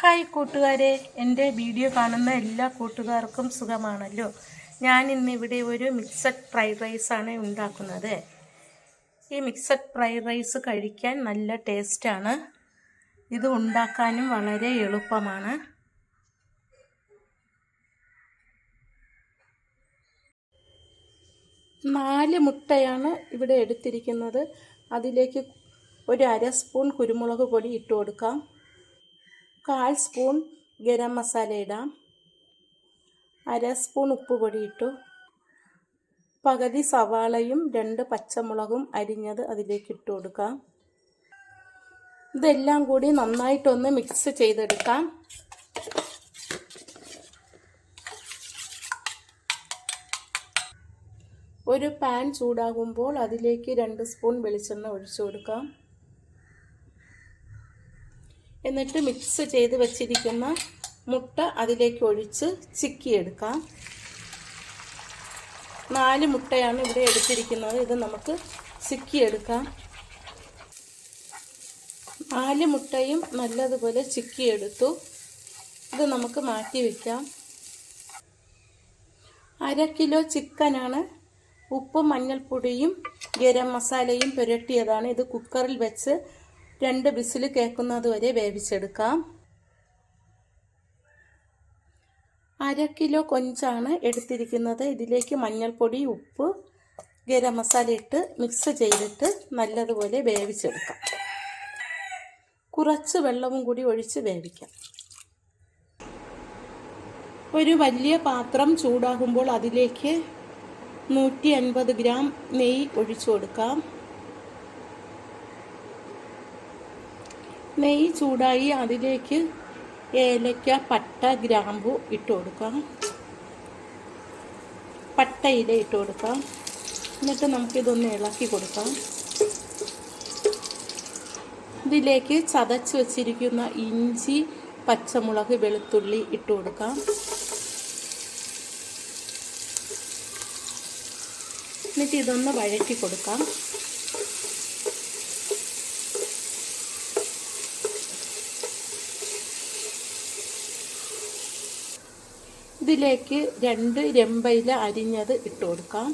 Hi കൂട്ടുകാരെ. എന്റെ video കാണുന്ന എല്ലാ കൂട്ടുകാർക്കും സുഖമാണല്ലോ. ഞാൻ ഇന്നിവിടെ ഒരു മിക്സഡ് ഫ്രൈഡ് റൈസാണ് ഉണ്ടാക്കുന്നത്. ഈ മിക്സഡ് ഫ്രൈഡ് റൈസ് കഴിക്കാൻ നല്ല ടേസ്റ്റാണ് ഇത് ഉണ്ടാക്കാനും വളരെ എളുപ്പമാണ്. നാല് മുട്ടയാണ് ഇവിടെ എടുത്തിരിക്കുന്നത്. അതിലേക്ക് ഒരു അര സ്പൂൺ കുരുമുളക് പൊടി ഇട്ട് കൊടുക്കാം. കാൽ സ്പൂൺ ഗരം മസാല ഇടാം. അര സ്പൂൺ ഉപ്പ് പൊടി ഇട്ടു. പകുതി സവാളയും രണ്ട് പച്ചമുളകും അരിഞ്ഞത് അതിലേക്ക് ഇട്ട് കൊടുക്കാം. ഇതെല്ലാം കൂടി നന്നായിട്ടൊന്ന് മിക്സ് ചെയ്തെടുക്കാം. ഒരു പാൻ ചൂടാകുമ്പോൾ അതിലേക്ക് രണ്ട് സ്പൂൺ വെളിച്ചെണ്ണ ഒഴിച്ചു കൊടുക്കാം. എന്നിട്ട് മിക്സ് ചെയ്ത് വെച്ചിരിക്കുന്ന മുട്ട അതിലേക്ക് ഒഴിച്ച് ചിക്കി ചിക്കിയെടുക്കാം. നാല് മുട്ടയാണ് ഇവിടെ എടുത്തിരിക്കുന്നത്. ഇത് നമുക്ക് ചിക്കി ചിക്കിയെടുക്കാം. നാല് മുട്ടയും നല്ലതുപോലെ ചിക്കി ചിക്കിയെടുത്തു. ഇത് നമുക്ക് മാറ്റി വയ്ക്കാം അര കിലോ ചിക്കനാണ്. ഉപ്പും മഞ്ഞൾപ്പൊടിയും ഗരം മസാലയും പുരട്ടിയതാണ്. ഇത് കുക്കറിൽ വെച്ച് രണ്ട് ബിസിൽ കേൾക്കുന്നത് വരെ വേവിച്ചെടുക്കാം. അര കിലോ കൊഞ്ചാണ് എടുത്തിരിക്കുന്നത്. ഇതിലേക്ക് മഞ്ഞൾപ്പൊടി ഉപ്പ് ഗരം മസാല ഇട്ട് മിക്സ് ചെയ്തിട്ട് നല്ലതുപോലെ വേവിച്ചെടുക്കാം. കുറച്ച് വെള്ളവും കൂടി ഒഴിച്ച് വേവിക്കാം. ഒരു വലിയ പാത്രം ചൂടാകുമ്പോൾ അതിലേക്ക് നൂറ്റി അൻപത് ഗ്രാം നെയ്യ് ഒഴിച്ചു കൊടുക്കാം. നെയ്യ് ചൂടായി അതിലേക്ക് ഏലക്ക പട്ട ഗ്രാമ്പു ഇട്ട് കൊടുക്കാം. പട്ടയില ഇട്ട് കൊടുക്കാം. എന്നിട്ട് നമുക്കിതൊന്ന് ഇളക്കി കൊടുക്കാം. ഇതിലേക്ക് ചതച്ച് വച്ചിരിക്കുന്ന ഇഞ്ചി പച്ചമുളക് വെളുത്തുള്ളി ഇട്ട് കൊടുക്കാം. എന്നിട്ട് ഇതൊന്ന് വഴറ്റി കൊടുക്കാം. ഇതിലേക്ക് രണ്ട് രമ്പയില അരിഞ്ഞത് ഇട്ട് കൊടുക്കാം.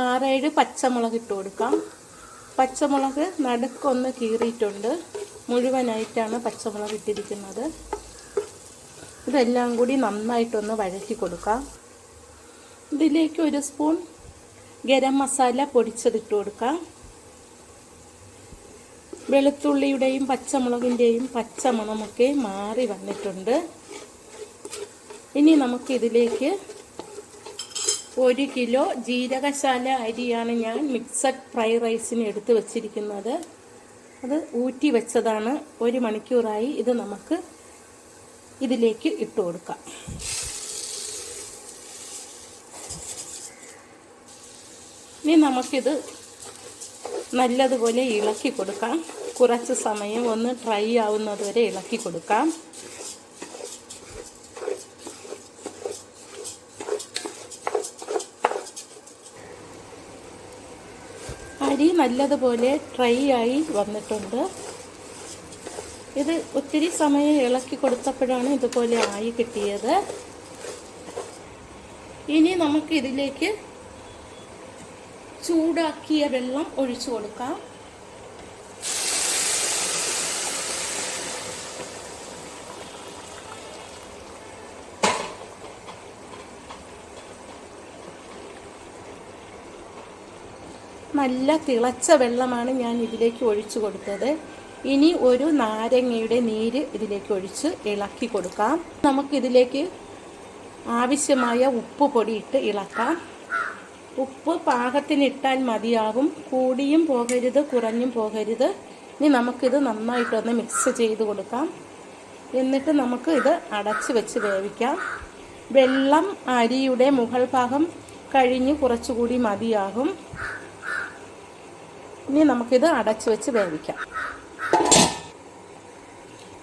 ആറേഴ് പച്ചമുളക് ഇട്ട് കൊടുക്കാം. പച്ചമുളക് നടുക്കൊന്ന് കീറിയിട്ടുണ്ട്. മുഴുവനായിട്ടാണ് പച്ചമുളക് ഇട്ടിരിക്കുന്നത്. ഇതെല്ലാം കൂടി നന്നായിട്ടൊന്ന് വഴറ്റി കൊടുക്കാം. ഇതിലേക്ക് ഒരു സ്പൂൺ ഗരം മസാല പൊടിച്ചതിട്ട് കൊടുക്കാം. വെളുത്തുള്ളിയുടെയും പച്ചമുളകിന്റെയും പച്ചമണമൊക്കെ മാറി വന്നിട്ടുണ്ട്. ഇനി നമുക്കിതിലേക്ക് ഒരു കിലോ ജീരകശാല അരിയാണ് ഞാൻ മിക്സഡ് ഫ്രൈ റൈസിന് എടുത്ത് വച്ചിരിക്കുന്നത്. അത് ഊറ്റി വെച്ചതാണ്. ഒരു മണിക്കൂറായി ഇത് നമുക്ക് ഇതിലേക്ക് ഇട്ട് കൊടുക്കാം. ഇനി നമുക്കിത് നല്ലതുപോലെ ഇളക്കി കൊടുക്കാം. കുറച്ച് സമയം ഒന്ന് ഡ്രൈ ആവുന്നത് വരെ ഇളക്കി കൊടുക്കാം. അരി നല്ലതുപോലെ ഡ്രൈ ആയി വന്നിട്ടുണ്ട്. ഇത് ഒത്തിരി സമയം ഇളക്കി കൊടുത്തപ്പോഴാണ് ഇതുപോലെ ആയി കിട്ടിയത്. ഇനി നമുക്ക് ഇതിലേക്ക് ചൂടാക്കിയ വെള്ളം ഒഴിച്ചു കൊടുക്കാം. നല്ല തിളച്ച വെള്ളമാണ് ഞാൻ ഇതിലേക്ക് ഒഴിച്ചു കൊടുത്തത്. ഇനി ഒരു നാരങ്ങയുടെ നീര് ഇതിലേക്ക് ഒഴിച്ച് ഇളക്കി കൊടുക്കാം. നമുക്കിതിലേക്ക് ആവശ്യമായ ഉപ്പ് പൊടിയിട്ട് ഇളക്കാം. ഉപ്പ് പാകത്തിനിട്ടാൽ മതിയാകും കൂടിയും പോകരുത് കുറഞ്ഞും പോകരുത്. ഇനി നമുക്കിത് നന്നായിട്ടൊന്ന് മിക്സ് ചെയ്ത് കൊടുക്കാം. എന്നിട്ട് നമുക്ക് ഇത് അടച്ച് വെച്ച് വേവിക്കാം. വെള്ളം അരിയുടെ മുകൾ ഭാഗം കഴിഞ്ഞ് കുറച്ചുകൂടി മതിയാകും. ഇനി നമുക്കിത് അടച്ച് വെച്ച് വേവിക്കാം.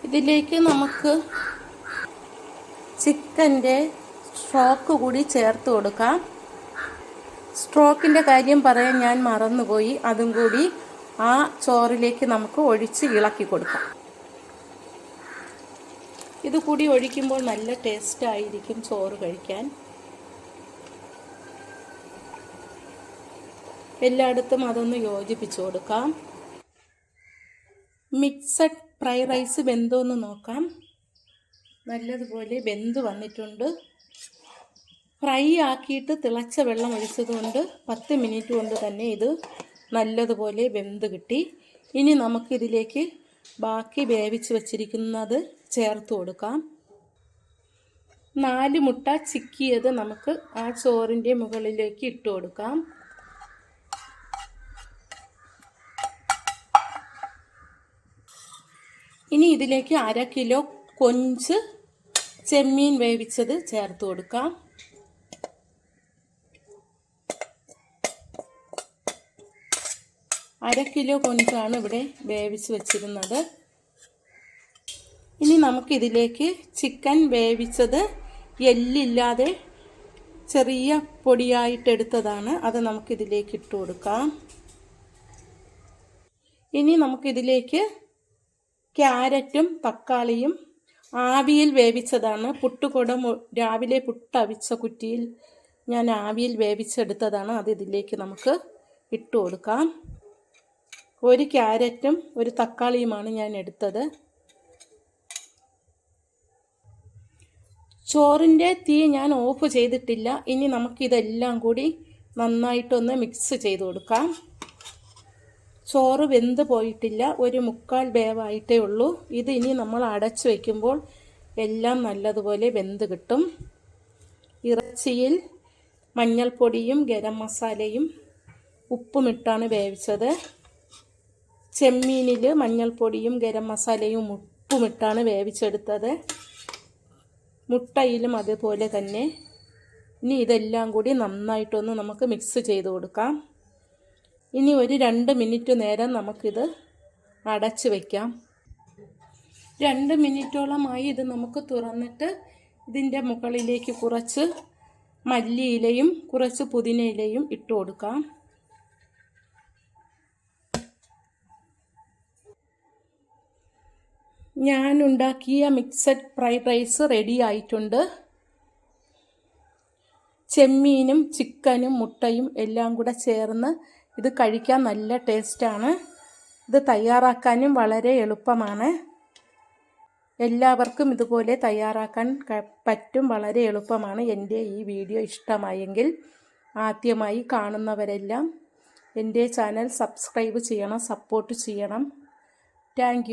ഇതിലേക്ക് നമുക്ക് ചിക്കന്റെ സ്ട്രോക്ക് കൂടി ചേർത്ത് കൊടുക്കാം. സ്ട്രോക്കിന്റെ കാര്യം പറയാൻ ഞാൻ മറന്നുപോയി. അതും കൂടി ആ ചോറിലേക്ക് നമുക്ക് ഒഴിച്ച് ഇളക്കി കൊടുക്കാം. ഇത് കൂടി ഒഴിക്കുമ്പോൾ നല്ല ടേസ്റ്റ് ആയിരിക്കും ചോറ് കഴിക്കാൻ. എല്ലായിടത്തും അതൊന്ന് യോജിപ്പിച്ചു കൊടുക്കാം. മിക്സഡ് ഫ്രൈ റൈസ് വെന്തോന്ന് നോക്കാം. നല്ലതുപോലെ വെന്ത് വന്നിട്ടുണ്ട്. ഫ്രൈ ആക്കിയിട്ട് തിളച്ച വെള്ളം ഒഴിച്ചതുകൊണ്ട് പത്ത് മിനിറ്റ് കൊണ്ട് തന്നെ ഇത് നല്ലതുപോലെ വെന്ത് കിട്ടി. ഇനി നമുക്കിതിലേക്ക് ബാക്കി വേവിച്ച് വച്ചിരിക്കുന്നത് ചേർത്ത് കൊടുക്കാം. നാല് മുട്ട ചിക്കിയത് നമുക്ക് ആ ചോറിന്റെ മുകളിലേക്ക് ഇട്ട് കൊടുക്കാം. ഇനി ഇതിലേക്ക് അര കിലോ കൊഞ്ച് ചെമ്മീൻ വേവിച്ചത് ചേർത്ത് കൊടുക്കാം. അര കിലോ കൊഞ്ചാണ് ഇവിടെ വേവിച്ച് വെച്ചിരുന്നത്. ഇനി നമുക്കിതിലേക്ക് ചിക്കൻ വേവിച്ചത് എല്ലില്ലാതെ ചെറിയ പൊടിയായിട്ടെടുത്തതാണ് അത് നമുക്കിതിലേക്ക് ഇട്ട് കൊടുക്കാം. ഇനി നമുക്കിതിലേക്ക് ക്യാരറ്റും തക്കാളിയും ആവിയിൽ വേവിച്ചതാണ്. പുട്ടുകുടം രാവിലെ പുട്ടവിച്ച കുറ്റിയിൽ ഞാൻ ആവിയിൽ വേവിച്ചെടുത്തതാണ്. അത് ഇതിലേക്ക് നമുക്ക് ഇട്ട് കൊടുക്കാം. ഒരു ക്യാരറ്റും ഒരു തക്കാളിയുമാണ് ഞാൻ എടുത്തത്. ചോറിന്റെ തീ ഞാൻ ഓഫ് ചെയ്തിട്ടില്ല. ഇനി നമുക്കിതെല്ലാം കൂടി നന്നായിട്ടൊന്ന് മിക്സ് ചെയ്ത് കൊടുക്കാം. ചോറ് വെന്ത് പോയിട്ടില്ല. ഒരു മുക്കാൽ വേവായിട്ടേ ഉള്ളൂ. ഇത് ഇനി നമ്മൾ അടച്ചു വയ്ക്കുമ്പോൾ എല്ലാം നല്ലതുപോലെ വെന്ത് കിട്ടും. ഇറച്ചിയിൽ മഞ്ഞൾപ്പൊടിയും ഗരം മസാലയും ഉപ്പുമിട്ടാണ് വേവിച്ചത്. ചെമ്മീനിൽ മഞ്ഞൾപ്പൊടിയും ഗരം മസാലയും ഉപ്പുമിട്ടാണ് വേവിച്ചെടുത്തത്. മുട്ടയിലും അതുപോലെ തന്നെ. ഇനി ഇതെല്ലാം കൂടി നന്നായിട്ടൊന്ന് നമുക്ക് മിക്സ് ചെയ്ത് കൊടുക്കാം. ഇനി ഒരു രണ്ട് മിനിറ്റ് നേരം നമുക്കിത് അടച്ച് വയ്ക്കാം രണ്ട് മിനിറ്റോളമായി ഇത് നമുക്ക് തുറന്നിട്ട് ഇതിന്റെ മുകളിലേക്ക് കുറച്ച് മല്ലിയിലയും കുറച്ച് പുതിനയിലയും ഇട്ട് കൊടുക്കാം. ഞാൻ ഉണ്ടാക്കിയ മിക്സഡ് ഫ്രൈഡ് റൈസ് റെഡി ആയിട്ടുണ്ട്. ചെമ്മീനും ചിക്കനും മുട്ടയും എല്ലാം കൂടെ ചേർന്ന് ഇത് കഴിക്കാൻ നല്ല ടേസ്റ്റാണ് ഇത് തയ്യാറാക്കാനും വളരെ എളുപ്പമാണ്. എല്ലാവർക്കും ഇതുപോലെ തയ്യാറാക്കാൻ പറ്റും വളരെ എളുപ്പമാണ്. എന്റെ ഈ വീഡിയോ ഇഷ്ടമായെങ്കിൽ ആദ്യമായി കാണുന്നവരെല്ലാം എന്റെ ചാനൽ സബ്സ്ക്രൈബ് ചെയ്യണം സപ്പോർട്ട് ചെയ്യണം. താങ്ക്